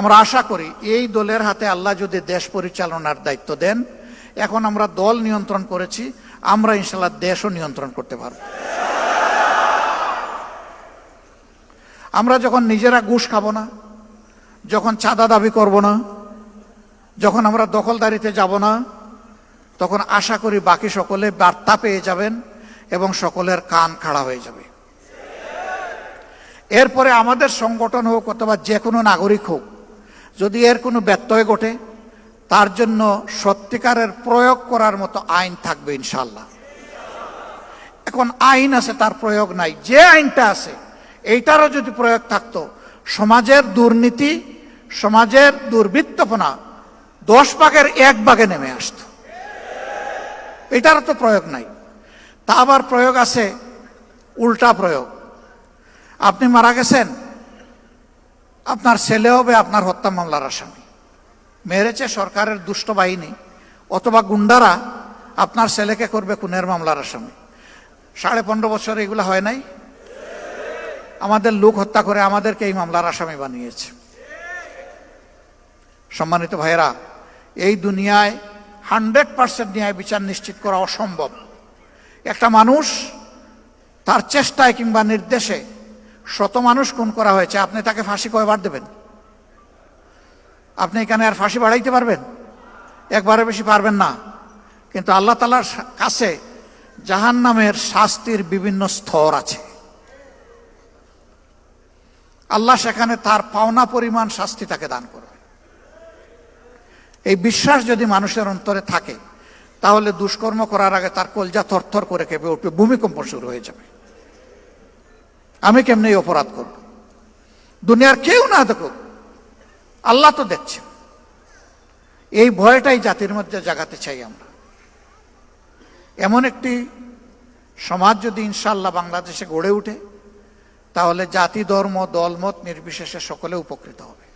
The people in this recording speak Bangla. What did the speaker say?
আমরা আশা করি এই দলের হাতে আল্লাহ যদি দেশ পরিচালনার দায়িত্ব দেন, এখন আমরা দল নিয়ন্ত্রণ করেছি, আমরা ইনশাল্লাহ দেশও নিয়ন্ত্রণ করতে পারব। আমরা যখন নিজেরা ঘুষ খাব না, যখন চাঁদা দাবি করব না, যখন আমরা দখলদারিতে যাব না, তখন আশা করি বাকি সকলে বার্তা পেয়ে যাবেন এবং সকলের কান খাড়া হয়ে যাবে। এরপরে আমাদের সংগঠন হোক অথবা যে কোনো নাগরিক হোক যদি এর কোনো ব্যত্যয় ঘটে, তার জন্য সত্যিকারের প্রয়োগ করার মতো আইন থাকবে ইনশাল্লাহ এখন আইন আছে, তার প্রয়োগ নাই। যে আইনটা আছে, এইটারও যদি প্রয়োগ থাকতো, সমাজের দুর্নীতি, সমাজের দুর্বৃত্তপনা দশ ভাগের এক ভাগে নেমে আসতো। এটারও তো প্রয়োগ নাই। তা আবার প্রয়োগ আছে, উল্টা প্রয়োগ। আপনি মারা গেছেন আপনার ছেলে হবে আপনার হত্যা মামলার আসামি। মেরেছে সরকারের দুষ্ট বাহিনী, অথবা গুন্ডারা আপনার ছেলেকে করবে খুনের মামলার আসামি। সাড়ে পনেরো বছর এগুলো হয় নাই? আমাদের লোক হত্যা করে আমাদেরকে এই মামলার আসামি বানিয়েছে। সম্মানিত ভাইয়েরা, এই দুনিয়ায় হান্ড্রেড পার্সেন্ট ন্যায় বিচার নিশ্চিত করা অসম্ভব। একটা মানুষ তার চেষ্টায় কিংবা নির্দেশে শত মানুষ খুন করা হয়েছে, আপনি তাকে ফাঁসি কয়বার দেবেন? আপনি এখানে আর ফাঁসি বাড়াইতে পারবেন? একবারে বেশি পারবেন না। কিন্তু আল্লাহ তালার কাছে জাহান নামের শাস্তির বিভিন্ন স্তর আছে। আল্লাহ সেখানে তার পাওনা পরিমাণ শাস্তি তাকে দান করবে। এই বিশ্বাস যদি মানুষের অন্তরে থাকে, তাহলে দুষ্কর্ম করার আগে তার কলজা থরথর করে কেঁপে উঠবে, ভূমিকম্প শুরু হয়ে যাবে। আমি কেমনে অপরাধ করব? দুনিয়ার কেউ না দেখুক, আল্লাহ তো দেখছে এই ভয়টাই জাতির মধ্যে জাগাতে চাই আমরা। এমন একটি সমাজ যদি ইনশাল্লাহ বাংলাদেশে গড়ে উঠে, তাহলে জাতি, ধর্ম, দলমত নির্বিশেষে সকলে উপকৃত হবে।